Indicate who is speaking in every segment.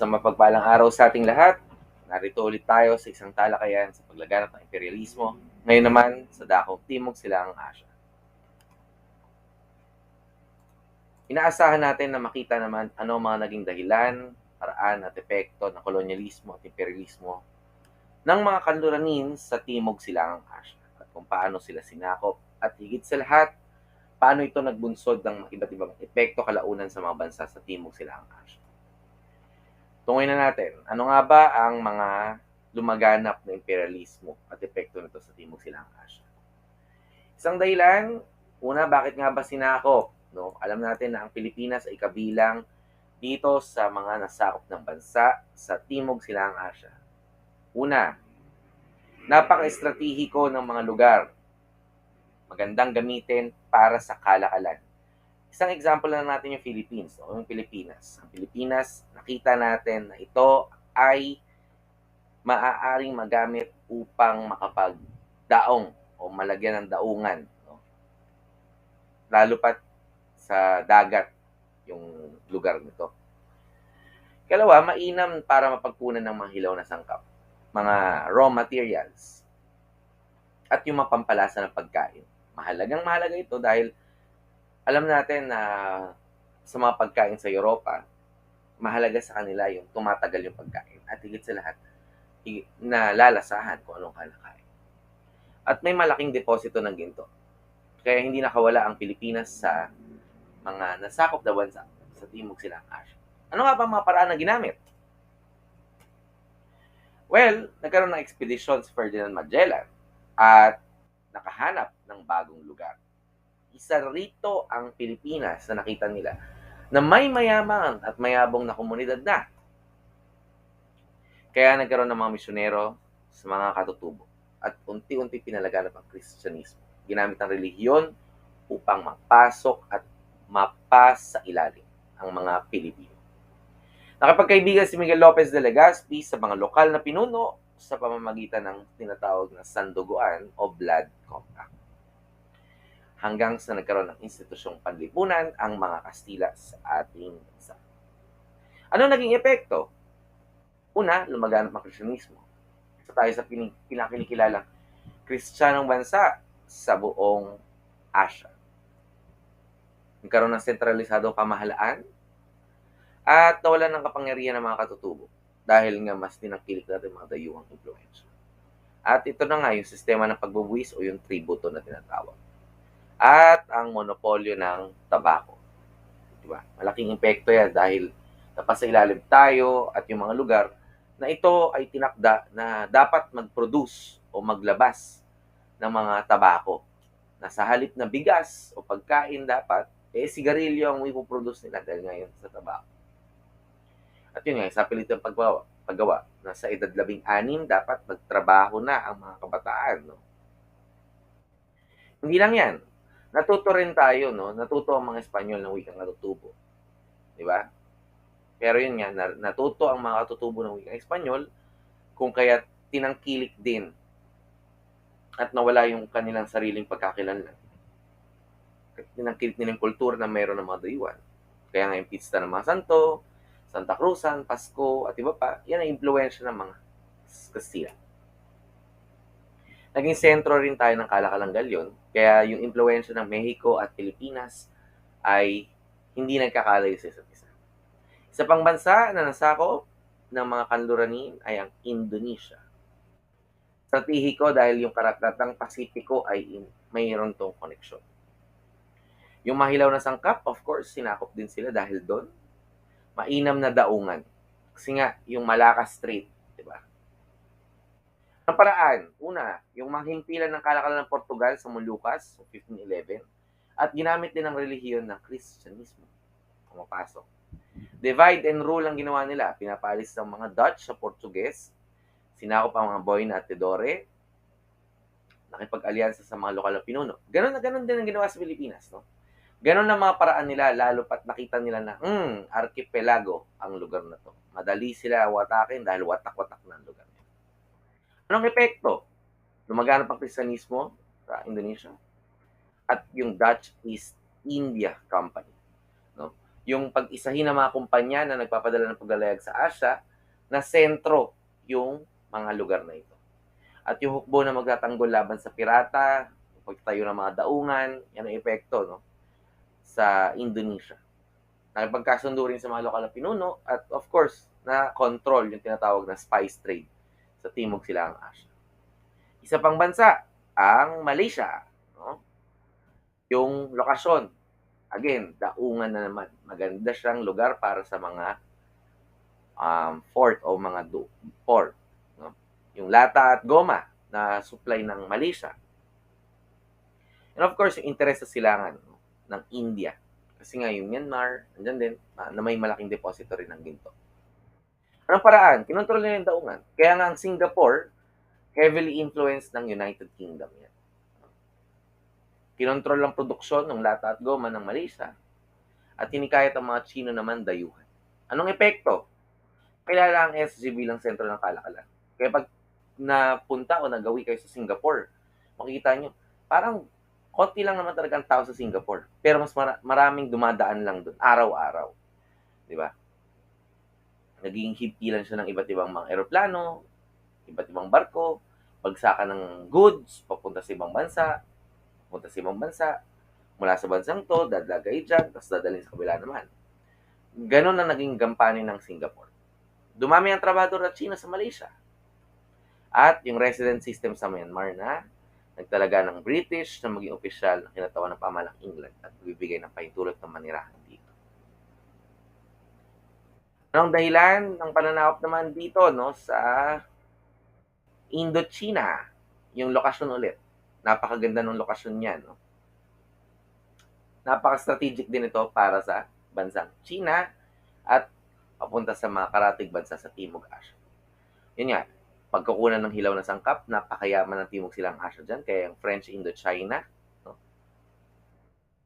Speaker 1: Sa mapagpalang araw sa ating lahat, narito ulit tayo sa isang talakayan sa paglaganap ng imperialismo. Ngayon naman sa dakong Timog Silangang Asya. Inaasahan natin na makita naman ano mga naging dahilan, paraan at epekto ng kolonyalismo at imperialismo ng mga kanluranin sa Timog Silangang Asya at kung paano sila sinakop at higit sa lahat, paano ito nagbunsod ng iba't ibang epekto kalaunan sa mga bansa sa Timog Silangang Asya. Tungoy na natin, ano nga ba ang mga lumaganap na imperialismo at epekto nito sa Timog Silangang Asya? Isang dahilan, una, bakit nga ba sinakop? No? Alam natin na ang Pilipinas ay kabilang dito sa mga nasakop ng bansa sa Timog Silangang Asya. Una, napaka-estratehiko ng mga lugar. Magandang gamitin para sa kalakalan. Isang example lang natin yung Philippines, no? yung Pilipinas. Ang Pilipinas, nakita natin na ito ay maaaring magamit upang makapagdaong o malagyan ng daungan. No? Lalo pat sa dagat yung lugar nito. Kalawa, mainam para mapagkunan ng mga hilaw na sangkap. Mga raw materials. At yung mapampalasa ng pagkain. Mahalagang mahalaga ito dahil alam natin na sa mga pagkain sa Europa, mahalaga sa kanila yung tumatagal yung pagkain. At higit sa lahat, na lalasahan kung anong kalakain. At may malaking deposito ng ginto. Kaya hindi nakawala ang Pilipinas sa mga nasakop na bansa sa Timog Silang Asya. Ano nga ba mga paraan na ginamit? Well, nagkaroon ng expedition si Ferdinand Magellan at nakahanap ng bagong lugar. Isa rito ang Pilipinas na nakita nila na may mayaman at mayabong na komunidad na. Kaya nagkaroon ng mga misyonero sa mga katutubo at unti-unti pinalaganap ang Kristyanismo. Ginamit ang relihiyon upang mapasok at mapas sa ilalim ang mga Pilipino. Nakapagkaibigan si Miguel Lopez de Legazpi sa mga lokal na pinuno sa pamamagitan ng tinatawag na sanduguan o blood compact. Hanggang sa nagkaroon ng institusyong panlipunan ang mga Kastila sa ating bansa. Ano naging epekto? Una, lumaganap ang Kristyanismo. Isa tayo sa pin- pinakinikilalang Kristiyanong bansa sa buong Asia. Nagkaroon ng sentralisadong pamahalaan at nawalan ng kapangyarihan ng mga katutubo dahil nga mas tinangkilik natin mga dayuhang impluensya. At ito na nga yung sistema ng pagbubuwis o yung tributo na tinatawag. At ang monopolyo ng tabako. Diba? Malaking impekto yan dahil napasa ilalim tayo at yung mga lugar na ito ay tinakda na dapat mag-produce o maglabas ng mga tabako na sa halip na bigas o pagkain dapat, eh sigarilyo ang ipoproduce nila dahil ngayon sa tabako. At yun nga, sa pilit ng paggawa, paggawa na sa edad labing anim, dapat magtrabaho na ang mga kabataan. No? Hindi lang yan. Natuto rin tayo, no? natuto ang mga Espanyol ng wikang natutubo. Di ba? Pero yun nga, natuto ang mga katutubo ng wikang Espanyol kung kaya tinangkilik din at nawala yung kanilang sariling pagkakilanlan. Tinangkilik nila yung kultura na mayroon ng mga dayuan. Kaya nga yung pista ng mga santo, Santa Cruzan, Pasko, at iba pa, yan ang impluensya ng mga Kastila. Naging sentro rin tayo ng kalakalang galyon, kaya yung impluensya ng Mexico at Pilipinas ay hindi nagkakalayo sa isa't isa. Isa pang bansa na nasakop ng mga kanluranin ay ang Indonesia. Stratehiko dahil yung karatatang Pasipiko ay mayroon tong koneksyon. Yung mahilaw na sangkap, of course, sinakop din sila dahil doon mainam na daungan. Kasi nga, yung Malacca Strait, di ba? Ang paraan, una, yung mahimpilan ng kalakalan ng Portugal sa Molucas, 1511, at ginamit din ang relihiyon ng Kristyanismo. Pumapasok. Divide and rule ang ginawa nila. Pinapalis ng mga Dutch sa Portuguese, sinakop ang mga Boyna at Tidore, nakipag-alyansa sa mga lokal na pinuno. Ganon na ganon din ang ginawa sa Pilipinas, no? Ganon ang mga paraan nila, lalo pat nakita nila na, hmm, archipelago ang lugar na to. Madali sila watakin dahil watak-watak na ang lugar. Anong epekto? Lumaganap ang Kristyanismo sa Indonesia at yung Dutch East India Company. No? yung pag-isahin ng mga kumpanya na nagpapadala ng paglalayag sa Asia, na sentro yung mga lugar na ito. At yung hukbo na magtatanggol laban sa pirata, pagtayo ng mga daungan, yan ang epekto no, sa Indonesia. Nakipagkasundo rin sa mga lokal na pinuno at of course, na control yung tinatawag na spice trade sa Timog Silangang Asya. Isa pang bansa, ang Malaysia. No? Yung lokasyon, again, daungan na naman. Maganda siyang lugar para sa mga um, fort o mga do, port. No? Yung lata at goma na supply ng Malaysia. And of course, yung interest sa silangan no? ng India. Kasi nga yung Myanmar, andyan din, na may malaking depository ng ginto. Anong paraan? Kinontrol nila yung daungan. Kaya nga ang Singapore, heavily influenced ng United Kingdom yan. Kinontrol ang produksyon ng lata at goma ng Malaysia at hinikayat ang mga Chino naman dayuhan. Anong epekto? Kilala ang SG bilang sentro ng kalakalan. Kaya pag napunta o nagawi kayo sa Singapore, makikita nyo, parang konti lang naman talaga ang tao sa Singapore. Pero mas maraming dumadaan lang doon, araw-araw. Di ba? Naging himpilan siya ng iba't ibang mga eroplano, iba't ibang barko, pagsakan ng goods, papunta sa ibang bansa, papunta sa ibang bansa, mula sa bansang to, dadlagay dyan, tapos dadalhin sa kabila naman. Ganon na naging gampanin ng Singapore. Dumami ang trabador at China sa Malaysia. At yung resident system sa Myanmar na nagtalaga ng British na maging opisyal na kinatawan ng pamalang England at bibigay ng pahintulot ng manirahan. Anong dahilan ng pananakop naman dito no sa Indochina, yung lokasyon ulit. Napakaganda ng lokasyon niya, no. Napaka-strategic din ito para sa bansang China at papunta sa mga karatig bansa sa Timog Asya. Yun nga, pagkukunan ng hilaw na sangkap, napakayaman ng Timog silang Asya dyan, kaya yung French Indochina. No?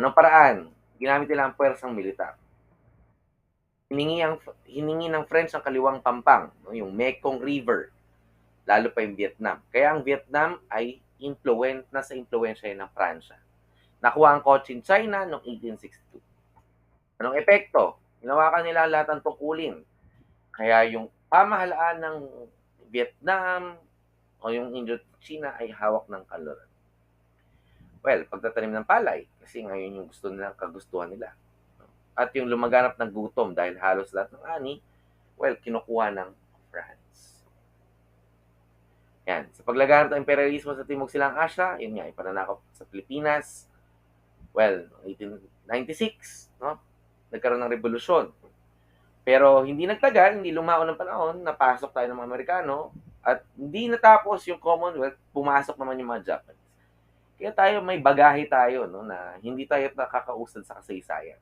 Speaker 1: Anong paraan? Ginamit nila ang pwersang militar hiningi, ang, hiningi ng French ang kaliwang pampang, no, yung Mekong River, lalo pa yung Vietnam. Kaya ang Vietnam ay influent, nasa influensya ng Pransya. Nakuha ang Cochin China noong 1862. Anong epekto? Hinawakan nila lahat ng tungkulin. Kaya yung pamahalaan ng Vietnam o yung Indochina ay hawak ng kaluran. Well, pagtatanim ng palay, kasi ngayon yung gusto nila, kagustuhan nila at yung lumaganap ng gutom dahil halos lahat ng ani, well, kinukuha ng France. Yan. Sa paglaganap ng imperialismo sa Timog Silang Asya, yun nga, ipananakop sa Pilipinas, well, 1896, no? Nagkaroon ng revolusyon. Pero hindi nagtagal, hindi lumao ng panahon, napasok tayo ng mga Amerikano, at hindi natapos yung Commonwealth, pumasok naman yung mga Japanese. Kaya tayo, may bagahe tayo, no, na hindi tayo nakakausad sa kasaysayan.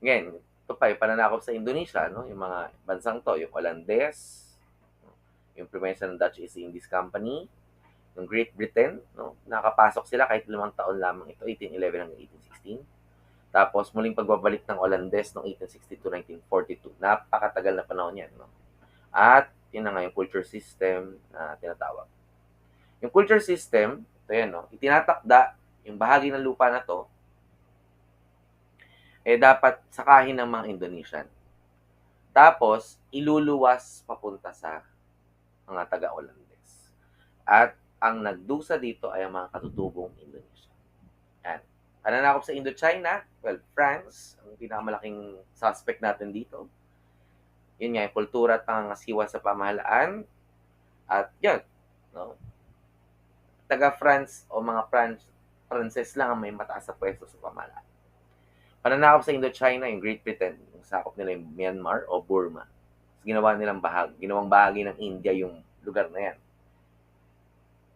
Speaker 1: Again, ito pa, yung pananakop sa Indonesia, no? yung mga bansang to, yung Olandes, yung Premesa ng Dutch East Indies Company, yung Great Britain, no? nakapasok sila kahit limang taon lamang ito, 1811 hanggang 1816. Tapos muling pagbabalik ng Olandes noong 1860 to 1942. Napakatagal na panahon yan. No? At yun na nga yung culture system na tinatawag. Yung culture system, ito yan, no? itinatakda yung bahagi ng lupa na to eh dapat sakahin ng mga Indonesian. Tapos, iluluwas papunta sa mga taga-Olandes. At ang nagdusa dito ay ang mga katutubong Indonesia. Yan. Pananakop sa Indochina, well, France, ang pinakamalaking suspect natin dito. Yun nga, yung kultura at pangangasiwa sa pamahalaan. At yun, no? taga-France o mga France, Frances lang ang may mataas sa pwesto sa pamahalaan. Pananakop sa Indochina, yung Great Britain, yung sakop nila yung Myanmar o Burma. Ginawa nilang bahagi, ginawang bahagi ng India yung lugar na yan.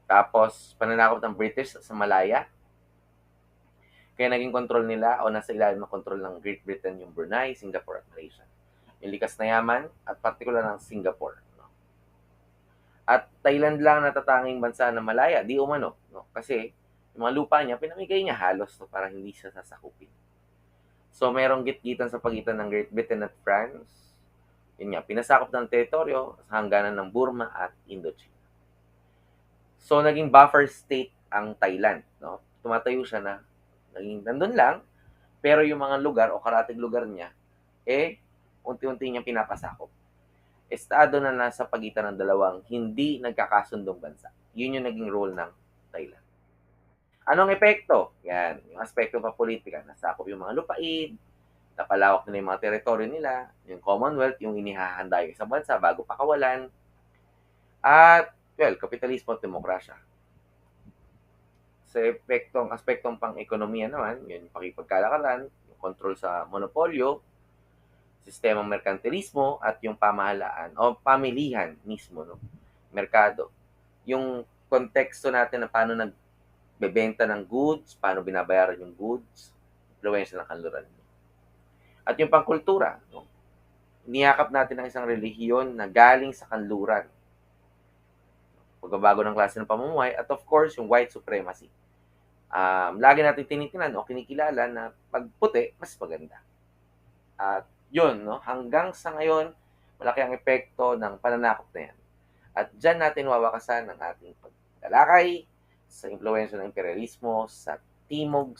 Speaker 1: Tapos, pananakop ng British sa Malaya. Kaya naging control nila o nasa ilalim ng control ng Great Britain yung Brunei, Singapore at Malaysia. Yung likas na yaman at partikular ng Singapore. No? At Thailand lang natatanging bansa na Malaya, di umano. No? Kasi yung mga lupa niya, pinamigay niya halos to para hindi siya sasakupin. So, merong gitgitan sa pagitan ng Great Britain at France. Yun nga, pinasakop ng teritoryo sa hangganan ng Burma at Indochina. So, naging buffer state ang Thailand. No? Tumatayo siya na, naging nandun lang, Pero yung mga lugar o karatig lugar niya, eh, unti-unti niyang pinapasakop. Estado na nasa pagitan ng dalawang hindi nagkakasundong bansa. Yun yung naging role ng Thailand. Anong epekto? Yan, yung aspekto pa politika. Nasakop yung mga lupain, napalawak nila yung mga teritoryo nila, yung Commonwealth, yung inihahanda yung isang bansa bago pakawalan. At, well, kapitalismo at demokrasya. Sa epektong, aspektong pang-ekonomiya naman, yun, pakipagkalakalan, yung control sa monopolyo, sistemang merkantilismo, at yung pamahalaan, o pamilihan mismo, no? merkado. Yung konteksto natin na paano nagbebenta ng goods, paano binabayaran yung goods, influensya ng kanluran. At yung pangkultura, no? niyakap natin ang isang relihiyon na galing sa kanluran. Pagbabago ng klase ng pamumuhay, at of course, yung white supremacy. Um, lagi natin tinitingnan o kinikilala na pag puti, mas maganda. At yun, no? hanggang sa ngayon, malaki ang epekto ng pananakop na yan. At dyan natin wawakasan ang ating paglalakay sa impluensya ng imperialismo sa Timog.